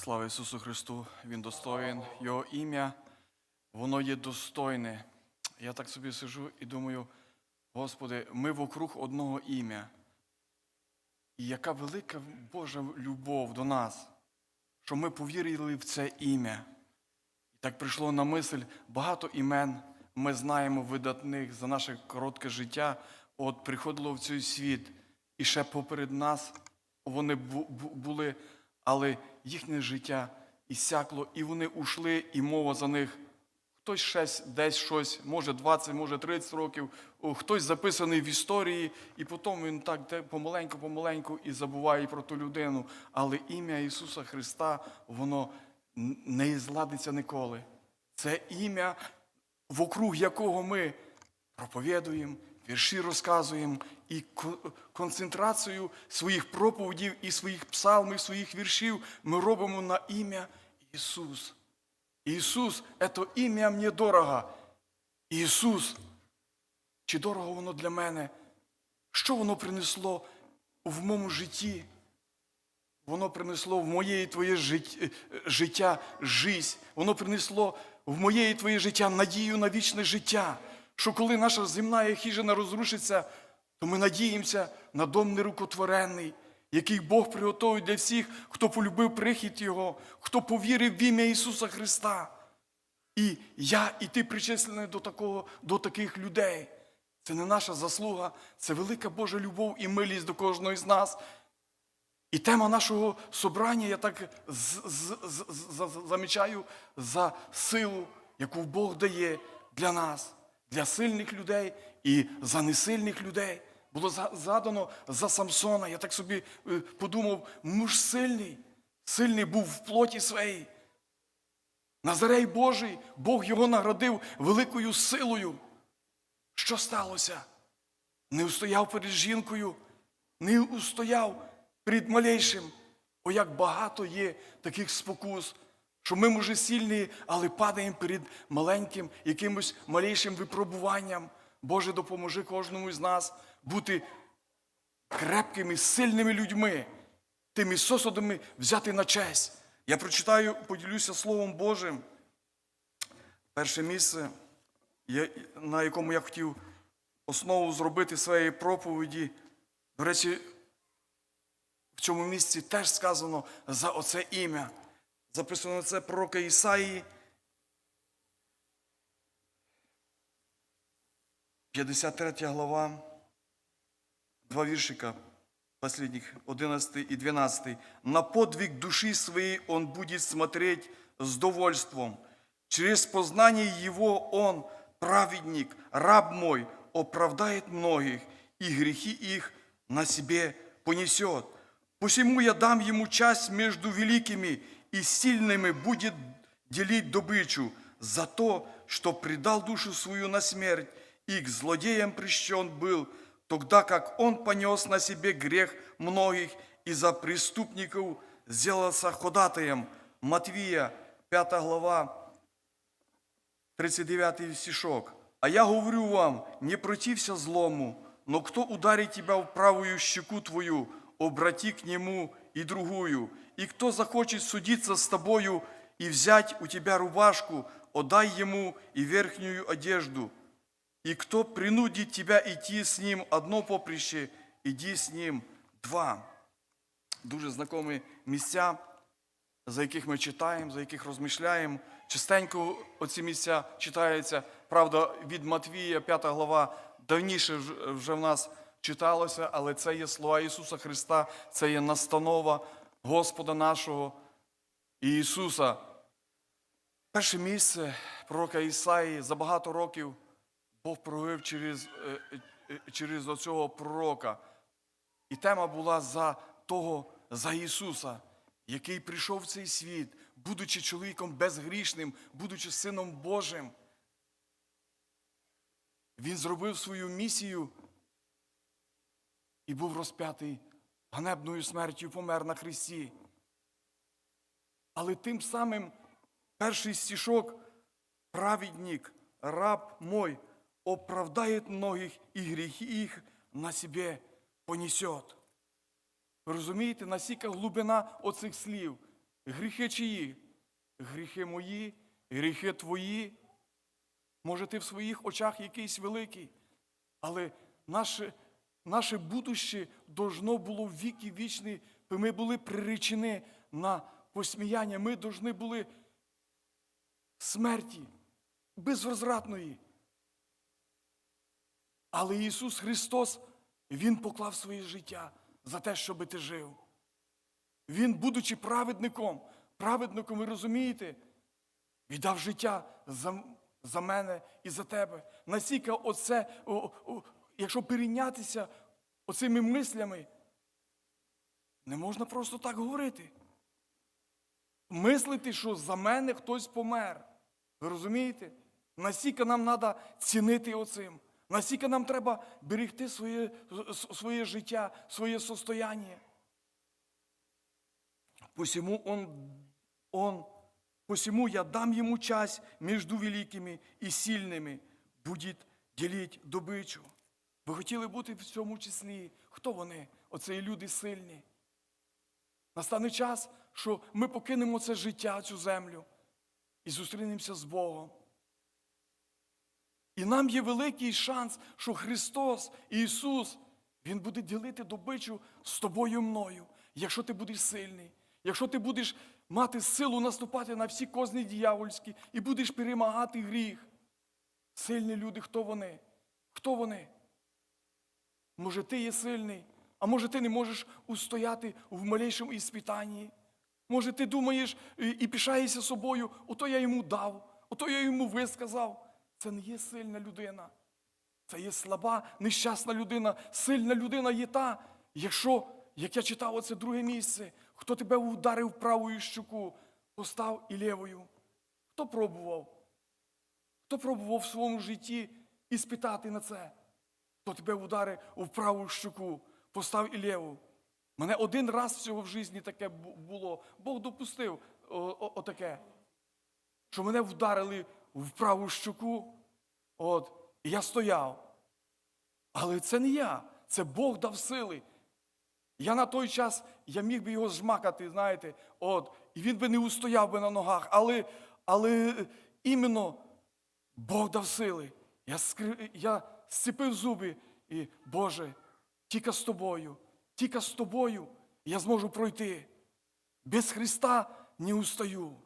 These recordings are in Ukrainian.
Слава Ісусу Христу! Він достоїн. Його ім'я, воно є достойне. Я так собі сижу і думаю, Господи, ми вокруг одного ім'я. І яка велика Божа любов до нас, що ми повірили в це ім'я. І так прийшло на мисль багато імен ми знаємо видатних за наше коротке життя. От приходило в цей світ, і ще поперед нас вони бу- бу- були, але їхнє життя ісякло, і вони ушли, і мова за них. Хтось щось, десь щось, може 20, може 30 років, хтось записаний в історії, і потім він так помаленьку-помаленьку і забуває про ту людину. Але ім'я Ісуса Христа, воно не зладиться ніколи. Це ім'я, вокруг якого ми проповідуємо, вірші розказуємо, і концентрацію своїх проповідів і своїх псалмів, своїх віршів ми робимо на ім'я Ісус. Ісус, це ім'я мені дорого. Ісус, чи дорого воно для мене? Що воно принесло в моєму житті? Воно принесло в моє і твоє е, життя жизнь. Воно принесло в моє і твоє життя надію на вічне життя. Що коли наша земна хижина розрушиться, то ми надіємося на дом нерукотворений, який Бог приготовить для всіх, хто полюбив прихід Його, хто повірив в ім'я Ісуса Христа. І я, і ти причислений до, такого, до таких людей. Це не наша заслуга, це велика Божа любов і милість до кожного з нас. І тема нашого собрання, я так з- з- з- з- замічаю за силу, яку Бог дає для нас, для сильних людей і за несильних людей. Було задано за Самсона. Я так собі е, подумав, муж сильний, сильний був в плоті своїй. Назарей Божий, Бог його наградив великою силою. Що сталося? Не устояв перед жінкою, не устояв перед малейшим. О, як багато є таких спокус, що ми, може, сильні, але падаємо перед маленьким, якимось малейшим випробуванням. Боже, допоможи кожному з нас бути крепкими, сильними людьми, тими сосудами взяти на честь. Я прочитаю, поділюся Словом Божим. Перше місце, на якому я хотів основу зробити своєї проповіді. До речі, в цьому місці теж сказано за оце ім'я. Записано це пророка Ісаї. 53 глава, два віршика, последних, 11 и 12. «На подвиг души своей он будет смотреть с довольством. Через познание его он, праведник, раб мой, оправдает многих, и грехи их на себе понесет. Посему я дам ему часть между великими, и сильными будет делить добычу за то, что предал душу свою на смерть, и к злодеям прищен был, тогда как он понес на себе грех многих и за преступников сделался ходатаем. Матвія, 5 глава, 39 стишок. А я говорю вам, не протився злому, но кто ударит тебя в правую щеку твою, обрати к нему и другую. И кто захочет судиться с тобою и взять у тебя рубашку, отдай ему и верхнюю одежду. И кто принудит тебя идти с ним одно поприще, иди с ним два. Дуже знайомі місця, за яких ми читаємо, за яких розмишляємо. Частенько оці місця читаються, правда, від Матвія, 5 глава, давніше вже в нас читалося, але це є слова Ісуса Христа, це є настанова Господа нашого Ісуса. Перше місце пророка Ісаї за багато років Бог провів через, е, е, через оцього пророка. І тема була за того, за Ісуса, який прийшов в цей світ, будучи чоловіком безгрішним, будучи Сином Божим. Він зробив свою місію і був розп'ятий ганебною смертю, помер на Христі. Але тим самим перший стішок, праведник, раб мой, оправдает многих і гріхи їх на себе понесет. Розумієте, наскільки глибина оцих слів? Гріхи чиї? Гріхи мої, гріхи твої. Може, ти в своїх очах якийсь великий, але наше, наше будуще должно було в віки вічні, ми були приречені на посміяння, ми должны були смерті безвозвратної. Але Ісус Христос, Він поклав своє життя за те, щоб ти жив. Він, будучи праведником, праведником, ви розумієте, віддав життя за, за мене і за тебе. Настільки оце, о, о, якщо перейнятися оцими мислями, не можна просто так говорити. Мислити, що за мене хтось помер. Ви розумієте? Настільки нам треба цінити оцим. Настільки нам треба берегти своє, своє життя, своє состояние. Посему он, он, посему я дам ему часть между великими и сильными, будет діліть добичу. Ви хотіли бути в цьому числі. Хто вони? Оце люди сильні. Настане час, що ми покинемо це життя, цю землю і зустрінемося з Богом. І нам є великий шанс, що Христос, Ісус, Він буде ділити добичу з тобою і мною, якщо ти будеш сильний, якщо ти будеш мати силу наступати на всі козні дьявольські і будеш перемагати гріх. Сильні люди, хто вони? Хто вони? Може, ти є сильний, а може, ти не можеш устояти в малейшому іспитанні. Може, ти думаєш і, пишаєшся собою, ото я йому дав, ото я йому висказав. Це не є сильна людина. Це є слаба, нещасна людина. Сильна людина є та, якщо, як я читав оце друге місце, хто тебе вдарив правою щуку, постав і лівою. Хто пробував? Хто пробував в своєму житті іспитати на це? Хто тебе вдарив в праву щуку, постав і ліву? Мене один раз всього в житті таке було. Бог допустив отаке, що мене вдарили в праву щуку, от, і я стояв. Але це не я, це Бог дав сили. Я на той час я міг би його зжмакати, знаєте, от, і він би не устояв би на ногах. Але, але е, іменно Бог дав сили. Я, я сцепив зуби і, Боже, тільки з тобою, тільки з тобою я зможу пройти. Без Христа не устаю.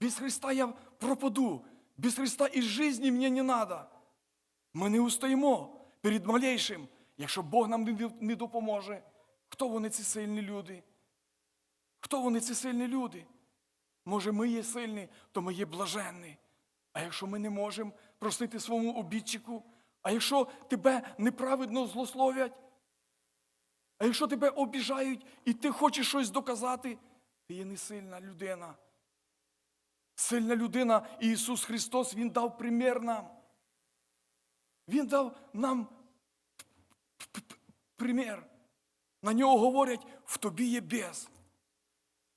Без Христа я пропаду. Без Христа і житті мені не треба. Ми не устоїмо перед малейшим, якщо Бог нам не- допоможе. Хто вони ці сильні люди? Хто вони ці сильні люди? Може, ми є сильні, то ми є блаженні. А якщо ми не можемо простити своєму обідчику, а якщо тебе неправедно злословлять, а якщо тебе обіжають і ти хочеш щось доказати, ти є не сильна людина. Сильна людина і Ісус Христос, Він дав примір нам. Він дав нам примір. На нього говорять, в тобі є бес.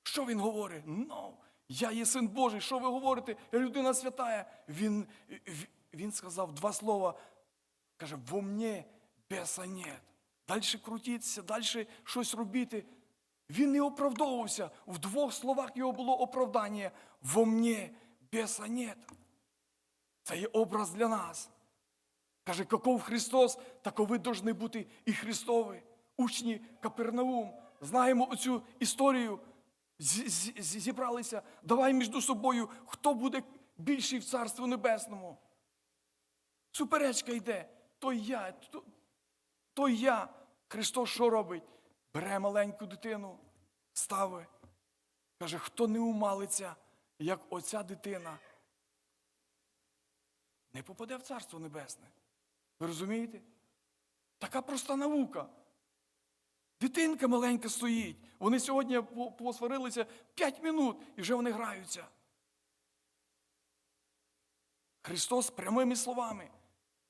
Що він говорить? Ну, я є син Божий, що ви говорите? Я людина святая. Він, він сказав два слова. Каже, во мені беса нет. Далі крутитися, далі щось робити. Він не оправдовувався. В двох словах його було оправдання. Во мені беса нет. Це є образ для нас. Каже, каков Христос, такови должны бути і Христові. Учні Капернаум. Знаємо оцю історію. Зібралися. Давай між собою, хто буде більший в Царстві Небесному. Суперечка йде. То я, то, то я. Христос що робить? Бере маленьку дитину, ставить. Каже, хто не умалиться, як оця дитина, не попаде в Царство Небесне. Ви розумієте? Така проста наука. Дитинка маленька стоїть. Вони сьогодні посварилися 5 минут і вже вони граються. Христос прямими словами,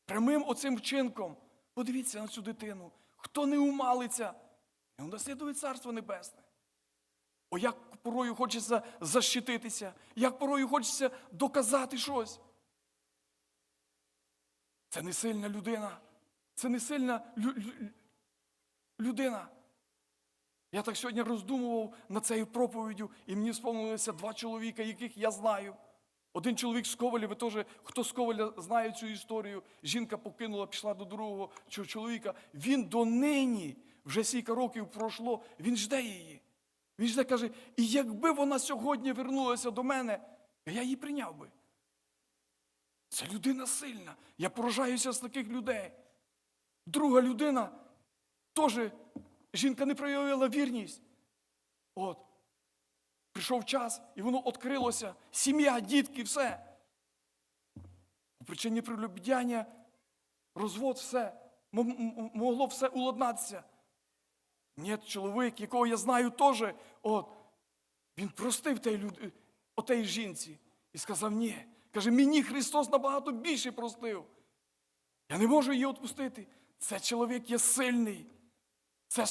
прямим оцим вчинком. Подивіться на цю дитину. Хто не умалиться, він наслідує Царство Небесне. О, як порою хочеться защититися, як порою хочеться доказати щось. Це не сильна людина. Це не сильна лю- лю- людина. Я так сьогодні роздумував над цією проповіддю, і мені сповнилися два чоловіка, яких я знаю. Один чоловік з Коваля, ви теж, хто з Коваля знає цю історію. Жінка покинула, пішла до другого чоловіка. Він донині, вже стільки років пройшло, він жде її. Він жде каже, і якби вона сьогодні вернулася до мене, я її прийняв би. Це людина сильна. Я поражаюся з таких людей. Друга людина теж жінка не проявила вірність. От. Прийшов час, і воно відкрилося. Сім'я, дітки, все. По причині прилюбдяння, розвод, все. Могло все уладнатися. Ні, чоловік, якого я знаю теж, от, він простив тій, люд... отей жінці і сказав, ні. Каже, мені Христос набагато більше простив. Я не можу її відпустити. Це чоловік є сильний. Це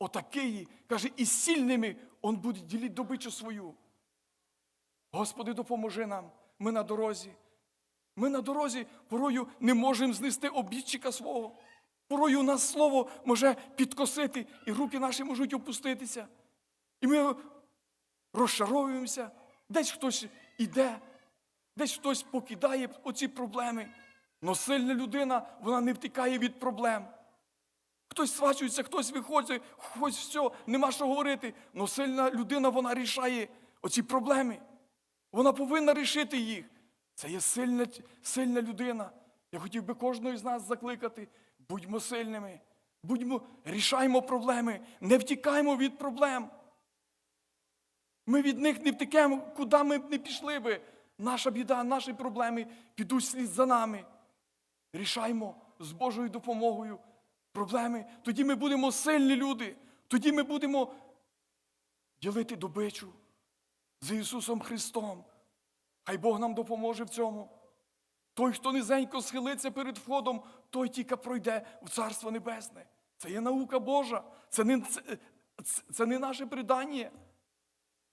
отакий, каже, і сильними он буде ділити добичу свою. Господи, допоможи нам. Ми на дорозі. Ми на дорозі порою не можемо знести обідчика свого. Порою нас слово може підкосити, і руки наші можуть опуститися. І ми розчаровуємося, десь хтось іде, десь хтось покидає оці проблеми. Но сильна людина, вона не втікає від проблем. Хтось свачується, хтось виходить, хоч все, нема що говорити. Но сильна людина, вона рішає оці проблеми. Вона повинна рішити їх. Це є сильна, сильна людина. Я хотів би кожного з нас закликати. Будьмо сильними, будьмо, рішаймо проблеми, не втікаймо від проблем. Ми від них не втекемо, куди ми б не пішли би. Наша біда, наші проблеми підуть слід за нами. Рішаймо з Божою допомогою проблеми. Тоді ми будемо сильні люди. Тоді ми будемо ділити добичу з Ісусом Христом. Хай Бог нам допоможе в цьому. Той, хто низенько схилиться перед входом, той тільки пройде в Царство Небесне. Це є наука Божа. Це не, це, це, не наше предання.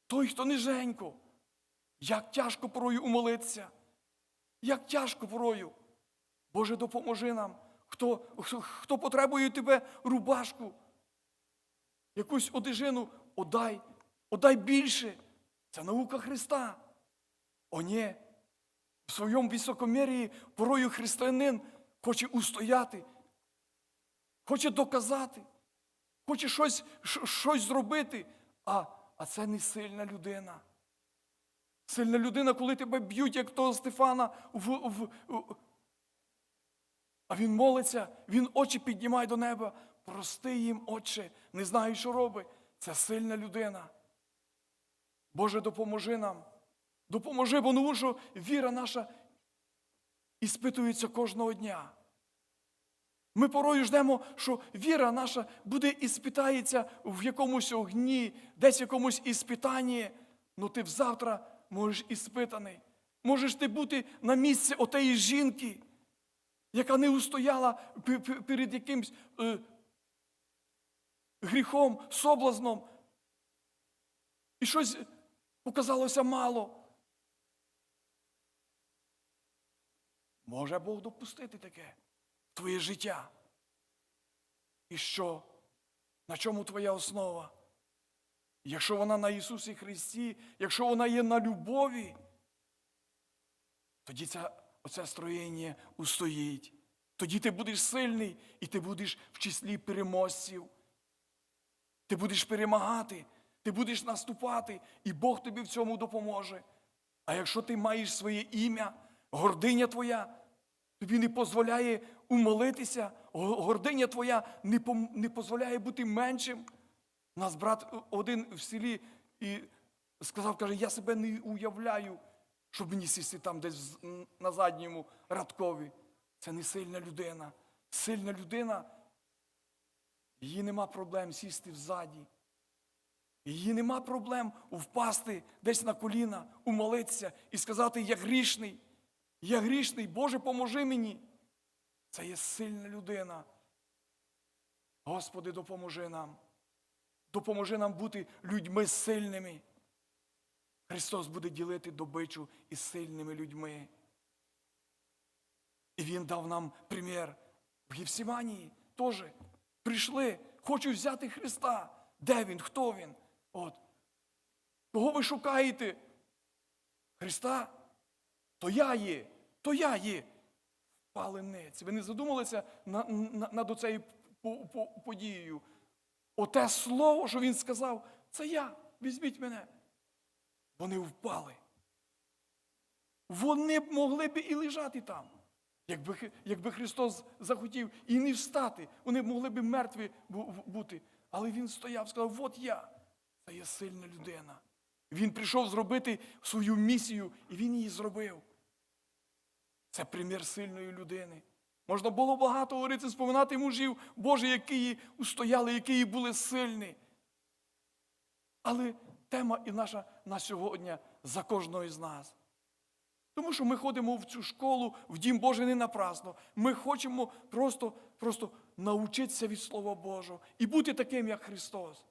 Той, хто ниженько. Як тяжко порою умолитися. Як тяжко порою. Боже, допоможи нам. Хто, хто, потребує тебе рубашку, якусь одежину, одай, одай більше. Це наука Христа. О, ні. В своєму високомір'ї порою християнин хоче устояти, хоче доказати, хоче щось, щось зробити, а, а це не сильна людина. Сильна людина, коли тебе б'ють, як того Стефана, в, в, а він молиться, він очі піднімає до неба. Прости їм, Отче, не знаю, що робить. Це сильна людина. Боже, допоможи нам. Допоможи, бо тому що віра наша іспитується кожного дня. Ми порою ждемо, що віра наша буде іспитається в якомусь огні, десь в якомусь іспитанні. Ну ти взавтра можеш іспитаний. Можеш ти бути на місці отеї жінки, яка не устояла пе- пе- перед якимсь е, гріхом, соблазном. І щось показалося мало. Може Бог допустити таке твоє життя? І що? На чому твоя основа? Якщо вона на Ісусі Христі, якщо вона є на любові, тоді ця, оце строєння устоїть. Тоді ти будеш сильний і ти будеш в числі переможців. Ти будеш перемагати, ти будеш наступати, і Бог тобі в цьому допоможе. А якщо ти маєш своє ім'я, гординя твоя, тобі не дозволяє умолитися, гординя твоя не, дозволяє бути меншим. У Нас брат один в селі і сказав, каже, я себе не уявляю, щоб мені сісти там десь на задньому радкові. Це не сильна людина. Сильна людина, її нема проблем сісти взаді. Її нема проблем впасти десь на коліна, умолитися і сказати, я грішний, я грішний, Боже, поможи мені. Це є сильна людина. Господи, допоможи нам. Допоможи нам бути людьми сильними. Христос буде ділити добичу із сильними людьми. І Він дав нам примір в Євсіманії теж. Прийшли, хочуть взяти Христа. Де він? Хто він? От. Кого ви шукаєте? Христа? То я є, то я є. Паленець. Ви не задумалися на- на- над оцею по- по- подією? Оте слово, що він сказав, це я. Візьміть мене. Вони впали. Вони б могли б і лежати там. Якби, якби Христос захотів і не встати, вони б могли б мертві бу- бу- бути. Але він стояв, сказав: от я. Це є сильна людина. Він прийшов зробити свою місію, і він її зробив. Це примір сильної людини. Можна було багато говорити, споминати мужів Божих, які її устояли, які її були сильні. Але тема і наша на сьогодні за кожного із нас. Тому що ми ходимо в цю школу, в Дім Божий не напрасно. Ми хочемо просто, просто навчитися від Слова Божого і бути таким, як Христос.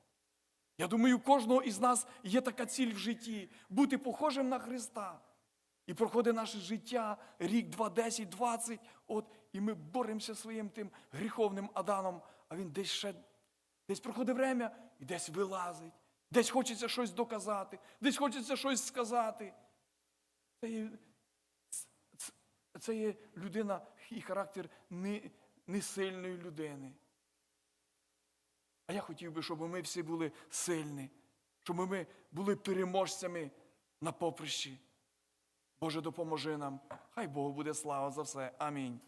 Я думаю, у кожного із нас є така ціль в житті бути похожим на Христа. І проходить наше життя рік, два, десять, двадцять, от, і ми боремося своїм тим гріховним Аданом, а він десь ще десь проходить время і десь вилазить, десь хочеться щось доказати, десь хочеться щось сказати. Це є, це- є людина і характер не, не сильної людини. А я хотів би, щоб ми всі були сильні, щоб ми були переможцями на поприщі. Боже, допоможи нам. Хай Богу буде слава за все. Амінь.